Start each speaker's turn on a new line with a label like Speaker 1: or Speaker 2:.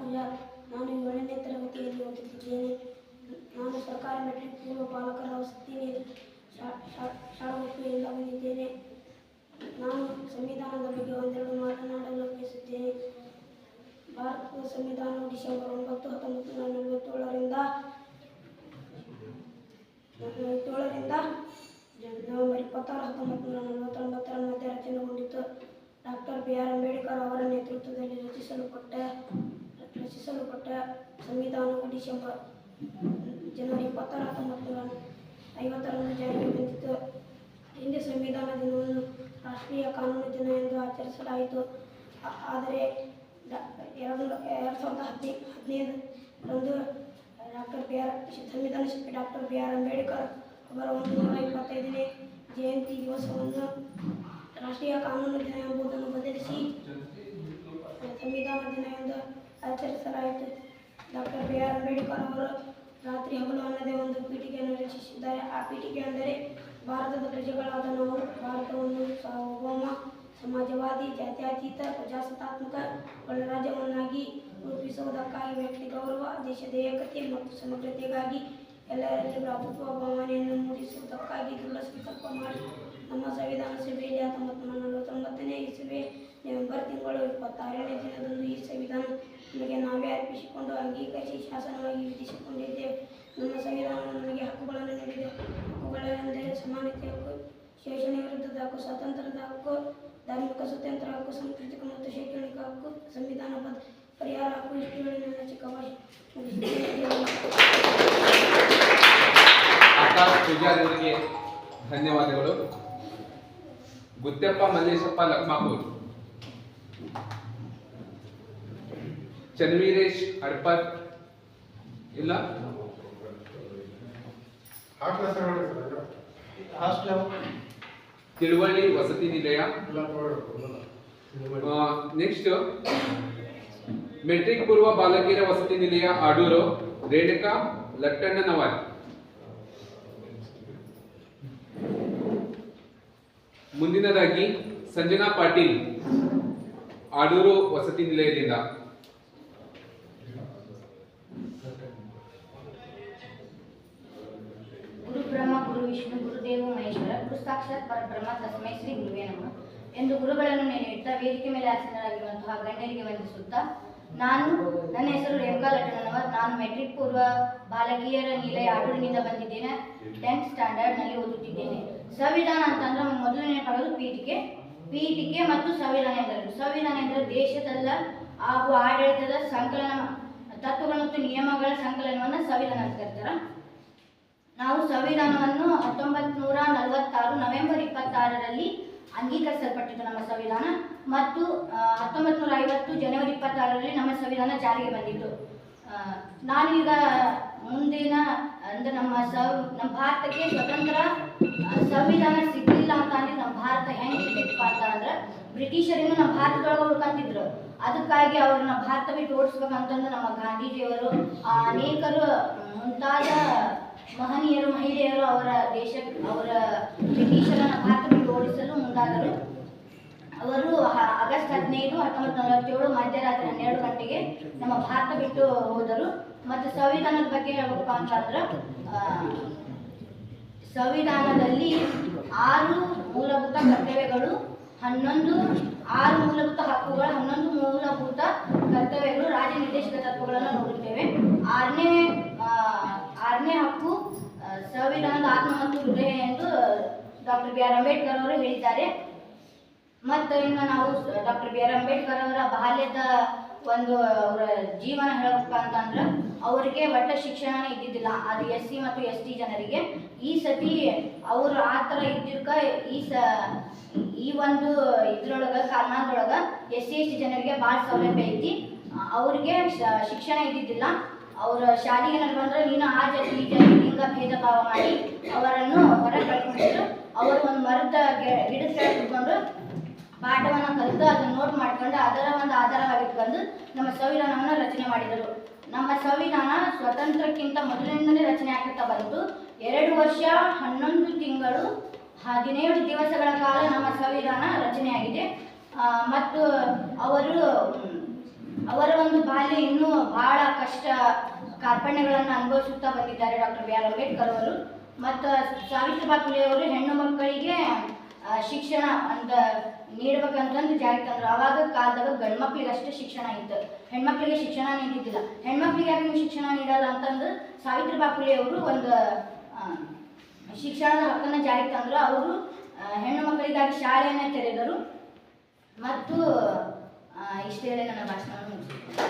Speaker 1: ಪೂಜಾ ನಾನು ಏಳನೇ ತರಗತಿಯಲ್ಲಿ ಓದುತ್ತಿದ್ದೇನೆ. ನಾನು ಸರ್ಕಾರಿ ಮೆಟ್ರಿಕ್ ಪೂರ್ವ ಬಾಲಕರ ವಸತಿ ಶಾ- ಶಾ- ಶಾಳಾಗುಪ್ಪೆಯಿಂದ ಬಂದಿದ್ದೇನೆ ನಾನು ಸಂವಿಧಾನದ ಬಗ್ಗೆ ಒಂದೆರಡು ಮಾತನಾಡಲು ಬಯಸುತ್ತೇನೆ. ಭಾರತದ ಸಂವಿಧಾನವು ಡಿಸೆಂಬರ್ ಒಂಬತ್ತು, ಹತ್ತೊಂಬತ್ತು ನೂರ ನಲವತ್ತೇಳರಿಂದ ನಲವತ್ತೇಳರಿಂದ ನವೆಂಬರ್ ಇಪ್ಪತ್ತಾರು, ಹತ್ತೊಂಬತ್ತು ನೂರ ನಲವತ್ತೊಂಬತ್ತರ ಮಧ್ಯೆ ರಚನೆಗೊಂಡಿತು ಡಾಕ್ಟರ್ ಬಿ ಆರ್ ಅಂಬೇಡ್ಕರ್ ಅವರ ನೇತೃತ್ವದಲ್ಲಿ ರಚಿಸಲ್ಪಟ್ಟ ರಚಿಸಲ್ಪಟ್ಟ ಸಂವಿಧಾನವು ಡಿಸೆಂಬರ್ ಜನವರಿ ಇಪ್ಪತ್ತಾರು, ಹತ್ತೊಂಬತ್ತು ನೂರ ಐವತ್ತರಂದು ಜಾರಿಗೆ ಬಂದಿತ್ತು. ಹಿಂದೆ ಸಂವಿಧಾನ ದಿನವನ್ನು ರಾಷ್ಟ್ರೀಯ ಕಾನೂನು ದಿನ ಎಂದು ಆಚರಿಸಲಾಯಿತು. ಆದರೆ ಎರಡು ಎರಡು ಸಾವಿರದ ಹದಿ ಹದಿನೈದರಂದು ಡಾಕ್ಟರ್ ಬಿ ಆರ್, ಸಂವಿಧಾನ ಶಿಲ್ಪಿ ಡಾಕ್ಟರ್ ಬಿ ಆರ್ ಅಂಬೇಡ್ಕರ್ ಅವರ ಒಂದು ನೂರ ಇಪ್ಪತ್ತೈದನೇ ಜಯಂತಿ ದಿವಸವನ್ನು ರಾಷ್ಟ್ರೀಯ ಕಾನೂನು ದಿನ ಎಂಬುದನ್ನು ಬದಲಿಸಿ, ಸಂವಿಧಾನ ದಿನ ಎಂದು ಆಚರಿಸಲಾಯಿತು. ಡಾಕ್ಟರ್ ಬಿ ಆರ್ ಅಂಬೇಡ್ಕರ್ ಅವರು ರಾತ್ರಿ ಹಗಲು ಅನ್ನದೇ ಒಂದು ಪೀಠಿಕೆಯನ್ನು ರಚಿಸಿದ್ದಾರೆ. ಆ ಪೀಠಿಕೆ ಅಂದರೆ ಭಾರತದ ಪ್ರಜೆಗಳಾದ ನಾವು, ಭಾರತವನ್ನು ಸಾರ್ವಭೌಮ ಸಮಾಜವಾದಿ, ಜಾತ್ಯತೀತ, ಪ್ರಜಾಸತ್ತಾತ್ಮಕ ಗಣರಾಜ್ಯವನ್ನಾಗಿ ರೂಪಿಸುವುದಕ್ಕಾಗಿ ವ್ಯಕ್ತಿ ಗೌರವ ದೇಶದ ಏಕತೆ ಮತ್ತು ಸಮಗ್ರತೆಗಾಗಿ ಎಲ್ಲರಲ್ಲಿ ಪ್ರಭುತ್ವ ಭಾವನೆಯನ್ನು ಮೂಡಿಸುವುದಕ್ಕಾಗಿ ದೃಢ ಸಂಕಲ್ಪ ಮಾಡಿ ನಮ್ಮ ಸಂವಿಧಾನ ಸಭೆಯಲ್ಲಿ ಹತ್ತೊಂಬತ್ತು ನೂರ ನಲವತ್ತೊಂಬತ್ತನೇ ಇಸುವೆ, ನವೆಂಬರ್ ತಿಂಗಳು ಇಪ್ಪತ್ತಾರನೇ ದಿನದಂದು ಈ ಸಂವಿಧಾನ ನಮಗೆ ನಾವೇ ಅರ್ಪಿಸಿಕೊಂಡು ಅಂಗೀಕರಿಸಿ ಶಾಸನವಾಗಿ ವಿಧಿಸಿಕೊಂಡಿದ್ದೇವೆ. ನಮ್ಮ ಸಂವಿಧಾನ ನಮಗೆ ಹಕ್ಕುಗಳನ್ನು ನೀಡಿದೆ. ಹಕ್ಕುಗಳೆಂದರೆ ಸಮಾನತೆ ಹಕ್ಕು ಶೋಷಣೆ ವಿರುದ್ಧದ ಹಕ್ಕು, ಸ್ವಾತಂತ್ರ್ಯದ ಹಕ್ಕು, ಧಾರ್ಮಿಕ ಸ್ವತಂತ್ರ ಹಕ್ಕು, ಸಾಂಸ್ಕೃತಿಕ ಮತ್ತು ಶೈಕ್ಷಣಿಕ ಹಕ್ಕು, ಸಂವಿಧಾನ ಪದ ಪರಿಹಾರ ಹಕ್ಕು ಇಷ್ಟು ಹೇಳಿ ನನ್ನ ಚಿಕ್ಕ.
Speaker 2: ಧನ್ಯವಾದಗಳು. ಗುತ್ತೆಪ್ಪ, ಮಲ್ಲೇಶಪ್ಪ, ಲಕ್ಮಾಪುರ್. ಚನ್ವೀರೇಶ್ ಹಡ್ಪರ್ ಇಲ್ಲ? ತಿಳುವಳ್ಳಿ ವಸತಿ ನಿಲಯ. ನೆಕ್ಸ್ಟ್ ಮೆಟ್ರಿಕ್ ಪೂರ್ವ ಬಾಲಕಿಯರ ವಸತಿ ನಿಲಯ ಆಡೂರು. ರೇಣುಕಾ ಲಟ್ಟಣ್ಣನವರ್. ಮುಂದಿನದಾಗಿ ಸಂಜನಾ ಪಾಟೀಲ್ ಆಡೂರು ವಸತಿ ನಿಲಯದಿಂದ
Speaker 3: ಗುರು ಬ್ರಹ್ಮ ಗುರು ವಿಷ್ಣು, ಗುರುದೇವ ಮಹೇಶ್ವರ ಗುರು ಸಾಕ್ಷಾತ್ ಪರಬ್ರಹ್ಮ ತಸ್ಮೈ ಶ್ರೀ ಗುರುವೇ ನಮಃ. ಎಂದು ಗುರುಗಳನ್ನು ನೆನೆಯುತ್ತಾ ವೇದಿಕೆ ಮೇಲೆ ಆಸೀನರಾಗಿರುವಂತಹ ಗಣ್ಯರಿಗೆ ವಂದಿಸುತ್ತಾ, ನಾನು ನನ್ನ ಹೆಸರು ರೇಣುಕಾ ಲಟ್ಟಣ್ಣನವರ್ ನಾನು ಮೆಟ್ರಿಕ್ ಪೂರ್ವ ಬಾಲಕಿಯರ ನಿಲಯ ಆಡೂರಿನಿಂದ ಬಂದಿದ್ದೇನೆ. ಟೆಂತ್ ಸ್ಟ್ಯಾಂಡರ್ಡ್ನಲ್ಲಿ ಓದುತ್ತಿದ್ದೇನೆ. ಸಂವಿಧಾನ ಅಂತಂದ್ರೆ ಮೊದಲು ನೆನಪಾಗೋದು ಪೀಠಿಕೆ ಪೀಠಿಕೆ ಮತ್ತು ಸಂವಿಧಾನ ಎಂದರೆ ಸಂವಿಧಾನ ಎಂದರೆ ದೇಶದಲ್ಲ, ಹಾಗೂ ಆಡಳಿತದ ಸಂಕಲನ, ತತ್ವಗಳು ಮತ್ತು ನಿಯಮಗಳ ಸಂಕಲನವನ್ನು ಸಂವಿಧಾನ ಅಂತ ಕರೀತಾರೆ. ನಾವು ಸಂವಿಧಾನವನ್ನು ಹತ್ತೊಂಬತ್ತು ನೂರ ನಲವತ್ತಾರು ನವೆಂಬರ್ ಇಪ್ಪತ್ತಾರರಲ್ಲಿ ಅಂಗೀಕರಿಸಲ್ಪಟ್ಟಿತು ನಮ್ಮ ಸಂವಿಧಾನ ಮತ್ತು ಹತ್ತೊಂಬತ್ತು ನೂರ ಐವತ್ತು ಜನವರಿ ಇಪ್ಪತ್ತಾರರಲ್ಲಿ ನಮ್ಮ ಸಂವಿಧಾನ ಜಾರಿಗೆ ಬಂದಿತ್ತು. ನಾನೀಗ ಮುಂದಿನ, ಅಂದ್ರೆ ನಮ್ಮ ಸವ್, ನಮ್ಮ ಭಾರತಕ್ಕೆ ಸ್ವತಂತ್ರ ಸಂವಿಧಾನ ಸಿಗ್ಲಿಲ್ಲ ಅಂತ ಅಂದ್ರೆ ನಮ್ಮ ಭಾರತ ಹೆಂಗೆ ಇರ್ತಿತ್ತು ಅಂತ ಅಂದ್ರೆ ಬ್ರಿಟಿಷರಿಂದ ನಮ್ಮ ಭಾರತದೊಳಗೆ ಉಳ್ಕೊಂತಿದ್ರು ಅದಕ್ಕಾಗಿ ಅವ್ರನ್ನ ಭಾರತ ಬಿಟ್ಟು ಓಡಿಸ್ಬೇಕಂತಂದು ನಮ್ಮ ಗಾಂಧೀಜಿಯವರು ಅನೇಕರು ಮುಂತಾದ ಮಹನೀಯರು, ಮಹಿಳೆಯರು ಅವರ ದೇಶ, ಅವರ ಬ್ರಿಟಿಷರ ಭಾರತ ಬಿಟ್ಟು ಓಡಿಸಲು ಮುಂದಾದರು. ಅವರು ಆಗಸ್ಟ್ ಹದಿನೈದು, ಹತ್ತೊಂಬತ್ತು ನಲವತ್ತೇಳು ಮಧ್ಯರಾತ್ರಿ ಹನ್ನೆರಡು ಗಂಟೆಗೆ ನಮ್ಮ ಭಾರತ ಬಿಟ್ಟು ಹೋದರು. ಮತ್ತು ಸಂವಿಧಾನದ ಬಗ್ಗೆ ಹೇಳ್ಬೇಕು ಅಂತಂದ್ರೆ ಸಂವಿಧಾನದಲ್ಲಿ ಆರು ಮೂಲಭೂತ ಕರ್ತವ್ಯಗಳು, ಹನ್ನೊಂದು ಆರು ಮೂಲಭೂತ ಹಕ್ಕುಗಳು, ಹನ್ನೊಂದು ಮೂಲಭೂತ ಕರ್ತವ್ಯಗಳು ರಾಜ್ಯ ನಿರ್ದೇಶಕ ತತ್ವಗಳನ್ನು ನೋಡುತ್ತೇವೆ. ಆರನೇ ಹೃದಯ ಎಂದು ಡಾಕ್ಟರ್ ಬಿ ಆರ್ ಅಂಬೇಡ್ಕರ್ ಅವರು ಹೇಳಿದ್ದಾರೆ. ಮತ್ತು ಇನ್ನು ನಾವು ಡಾಕ್ಟರ್ ಬಿ ಆರ್ ಅಂಬೇಡ್ಕರ್ ಅವರ ಬಾಲ್ಯದ ಒಂದು ಅವರ ಜೀವನ ಹೇಳಬೇಕಪ್ಪ ಅಂತಂದ್ರೆ ಅವರಿಗೆ ಒಟ್ಟ ಶಿಕ್ಷಣ ಇದ್ದಿದ್ದಿಲ್ಲ. ಅದು ಎಸ್ ಸಿ ಮತ್ತು ಎಸ್ ಟಿ ಜನರಿಗೆ. ಈ ಸತಿ ಅವರು ಆ ಥರ ಇದ್ದಿರ್ಕ ಈ ಸ ಈ ಒಂದು ಇದ್ರೊಳಗೆ ಕಾರಣದೊಳಗೆ ಎಸ್ ಸಿ ಎಸ್ ಟಿ ಜನರಿಗೆ ಭಾಳ ಸೌಲಭ್ಯ ಐತಿ. ಅವ್ರಿಗೆ ಶಿಕ್ಷಣ ಇದ್ದಿದ್ದಿಲ್ಲ. ಅವರ ಶಾಲೆಗೆ ಬಂದ್ರೆ ನೀನು ಆ ಜಾತಿ, ಈ ಜಾತಿ, ಲಿಂಗ ಭೇದ ಭಾವ ಮಾಡಿ ಅವರನ್ನು ಹೊರ ಕಳ್ಕೊಂಡಿದ್ರು ಅವರು ಒಂದು ಮರದ ಗಿಡ ಗಿಡದ ಕೆಳಗೆ ಕುತ್ಕೊಂಡು ಪಾಠವನ್ನು ಕಲಿತು ಅದನ್ನು ನೋಟ್ ಮಾಡ್ಕೊಂಡು ಅದರ ಒಂದು ಆಧಾರವಾಗಿಟ್ಕೊಂಡು ನಮ್ಮ ಸಂವಿಧಾನವನ್ನು ರಚನೆ ಮಾಡಿದರು. ನಮ್ಮ ಸಂವಿಧಾನ ಸ್ವತಂತ್ರಕ್ಕಿಂತ ಮೊದಲಿನಿಂದಲೇ ರಚನೆ ಆಗ್ತಾ ಬಂತು. ಎರಡು ವರ್ಷ, ಹನ್ನೊಂದು ತಿಂಗಳು, ಹದಿನೇಳು ದಿವಸಗಳ ಕಾಲ ನಮ್ಮ ಸಂವಿಧಾನ ರಚನೆಯಾಗಿದೆ. ಮತ್ತು ಅವರು ಅವರ ಒಂದು ಬಾಲ್ಯ ಇನ್ನೂ ಬಹಳ ಕಷ್ಟ ಕಾರ್ಪಣ್ಯಗಳನ್ನು ಅನುಭವಿಸುತ್ತಾ ಬಂದಿದ್ದಾರೆ ಡಾಕ್ಟರ್ ಬಿ ಆರ್ ಅಂಬೇಡ್ಕರ್ ಅವರು. ಮತ್ತು ಸಾವಿತ್ರಿಬಾಯಿ ಫುಲೆ ಅವರು ಹೆಣ್ಣು ಮಕ್ಕಳಿಗೆ ಶಿಕ್ಷಣ ಅಂತ ನೀಡ್ಬೇಕಂತಂದು ಜಾರಿ ತಂದ್ರು. ಆವಾಗ ಕಾಲದಾಗ ಗಂಡು ಮಕ್ಳಿಗೆ ಅಷ್ಟೇ ಶಿಕ್ಷಣ ಇತ್ತು. ಹೆಣ್ಮಕ್ಳಿಗೆ ಶಿಕ್ಷಣ ನೀಡಿದ್ದಿಲ್ಲ. ಹೆಣ್ಮಕ್ಳಿಗೆ ಯಾಕೆ ಶಿಕ್ಷಣ ನೀಡಲ್ಲ ಅಂತಂದು ಸಾವಿತ್ರಿಬಾಯಿ ಫುಲೆ ಅವರು ಒಂದು ಶಿಕ್ಷಣದ ಹಕ್ಕನ್ನು ಜಾರಿಗೆ ತಂದರು. ಅವರು ಹೆಣ್ಣು ಮಕ್ಕಳಿಗಾಗಿ ಶಾಲೆಯನ್ನು ತೆರೆದರು. ಮತ್ತು ಇಷ್ಟೇ ನನ್ನ ಭಾಷಣವನ್ನು ಮುಗಿಸಿದ್ದೇನೆ